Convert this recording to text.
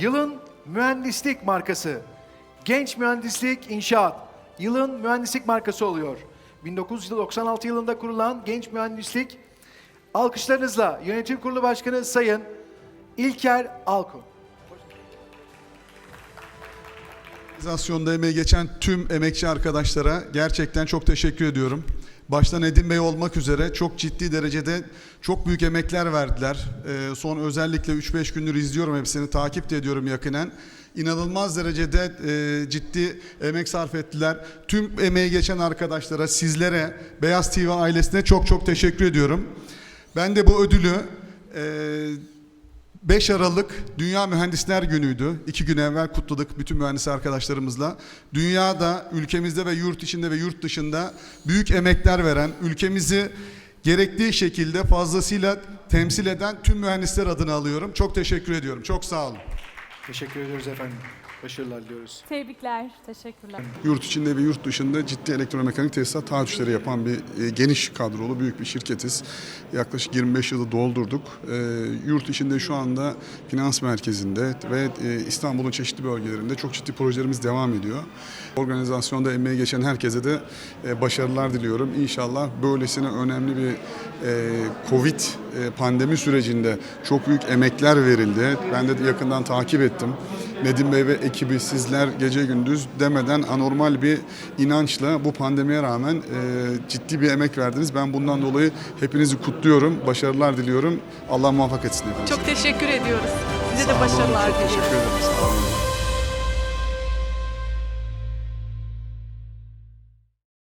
Yılın mühendislik markası. Genç Mühendislik İnşaat. Yılın mühendislik markası oluyor. 1996 yılında kurulan Genç Mühendislik alkışlarınızla Yönetim Kurulu Başkanı Sayın İlker Alkun. Organizasyonda emeği geçen tüm emekçi arkadaşlara gerçekten çok teşekkür ediyorum. Başta Nedim Bey olmak üzere çok ciddi derecede çok büyük emekler verdiler. Ee, son özellikle 3-5 gündür izliyorum hepsini, takip de ediyorum yakinen. İnanılmaz derecede e, ciddi emek sarf ettiler. Tüm emeği geçen arkadaşlara, sizlere, Beyaz TV ailesine çok çok teşekkür ediyorum. Ben de bu ödülü... e, 5 Aralık Dünya Mühendisler Günü'ydü. İki gün evvel kutladık bütün mühendis arkadaşlarımızla. Dünyada, ülkemizde ve yurt içinde ve yurt dışında büyük emekler veren, ülkemizi gerektiği şekilde fazlasıyla temsil eden tüm mühendisler adına alıyorum. Çok teşekkür ediyorum. Çok sağ olun. Teşekkür ediyoruz efendim. Başarılar diliyoruz. Tebrikler, teşekkürler. Yurt içinde ve yurt dışında ciddi elektromekanik tesisat taahhüt işleri yapan bir e, geniş kadrolu büyük bir şirketiz. Yaklaşık 25 yılı doldurduk. E, yurt içinde şu anda finans merkezinde ve e, İstanbul'un çeşitli bölgelerinde çok ciddi projelerimiz devam ediyor. Organizasyonda emeği geçen herkese de e, başarılar diliyorum. İnşallah böylesine önemli bir e, Covid pandemi sürecinde çok büyük emekler verildi. Ben de yakından takip ettim. Nedim Bey ve ekibi sizler gece gündüz demeden anormal bir inançla bu pandemiye rağmen e, ciddi bir emek verdiniz. Ben bundan dolayı hepinizi kutluyorum. Başarılar diliyorum. Allah muvaffak etsin hepinizi. Çok teşekkür ediyoruz. Size de başarılar diliyorum. teşekkür ederim. Sağ olun.